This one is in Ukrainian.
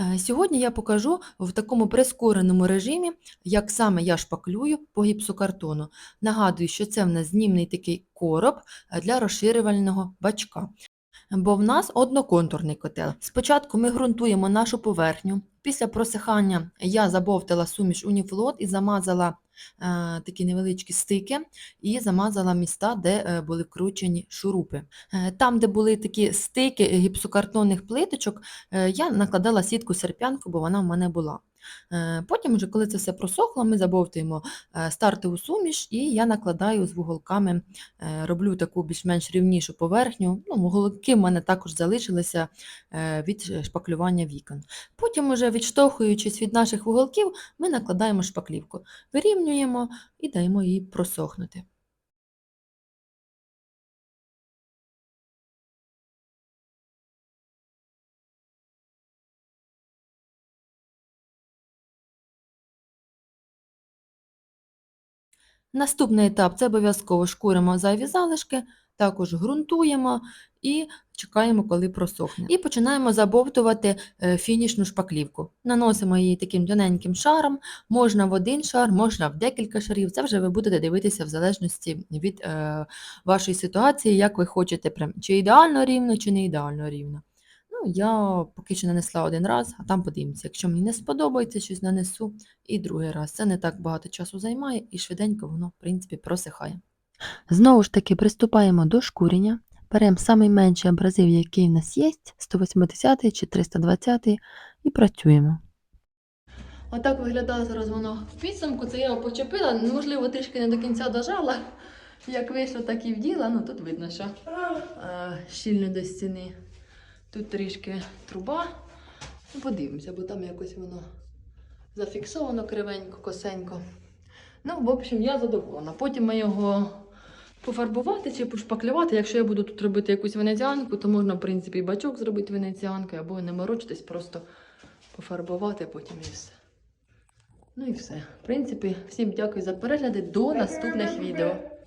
Е, Сьогодні я покажу в такому прискореному режимі, як саме я шпаклюю по гіпсокартону. Нагадую, що це в нас знімний такий короб е, для розширювального бачка. Бо в нас одноконтурний котел. Спочатку ми ґрунтуємо нашу поверхню. Після просихання я забовтала суміш уніфлот і замазала е, такі невеличкі стики і замазала міста, де е, були вкручені шурупи. Е, Там, де були такі стики гіпсокартонних плиточок, Е, Я накладала сітку серп'янку, бо вона в мене була. Е, Потім, вже, коли це все просохло, ми забовтуємо е, стартову суміш, і я накладаю з вуголками, е, роблю таку більш-менш рівнішу поверхню. Ну, вуголки в мене також залишилися е, від шпаклювання вікон. Потім, уже відштовхуючись від наших вуголків, ми накладаємо шпаклівку, вирівнюємо і даємо їй просохнути. Наступний етап це обов'язково шкуримо зайві залишки, також ґрунтуємо і чекаємо, коли просохне. І починаємо забовтувати е, фінішну шпаклівку. Наносимо її таким тоненьким шаром, можна в один шар, можна в декілька шарів. Це вже ви будете дивитися в залежності від е, вашої ситуації, як ви хочете, прям, чи ідеально рівно, чи не ідеально рівно. Ну, я поки що нанесла один раз, а там подивимося. Якщо мені не сподобається, щось нанесу і другий раз. Це не так багато часу займає і швиденько воно, в принципі, просихає. Знову ж таки, приступаємо до шкурення. Беремо найменший абразив, який в нас є, 180 чи 320, і працюємо. Отак виглядає зараз воно в підсумку. Це я його почепила, можливо, трішки не до кінця дожала. Як вийшло, так і вділа. Ну тут видно, що е, щільно до стіни. Тут трішки труба. Ну, подивимося, бо там якось воно зафіксовано кривенько, косенько. Ну, в общем, я задоволена. Потім ми його пофарбувати чи пошпаклювати. Якщо я буду тут робити якусь венеціанку, то можна, в принципі, і бачок зробити венеціанкою, або не морочитись, просто пофарбувати потім і все. Ну і все. В принципі, всім дякую за перегляди. До наступних відео.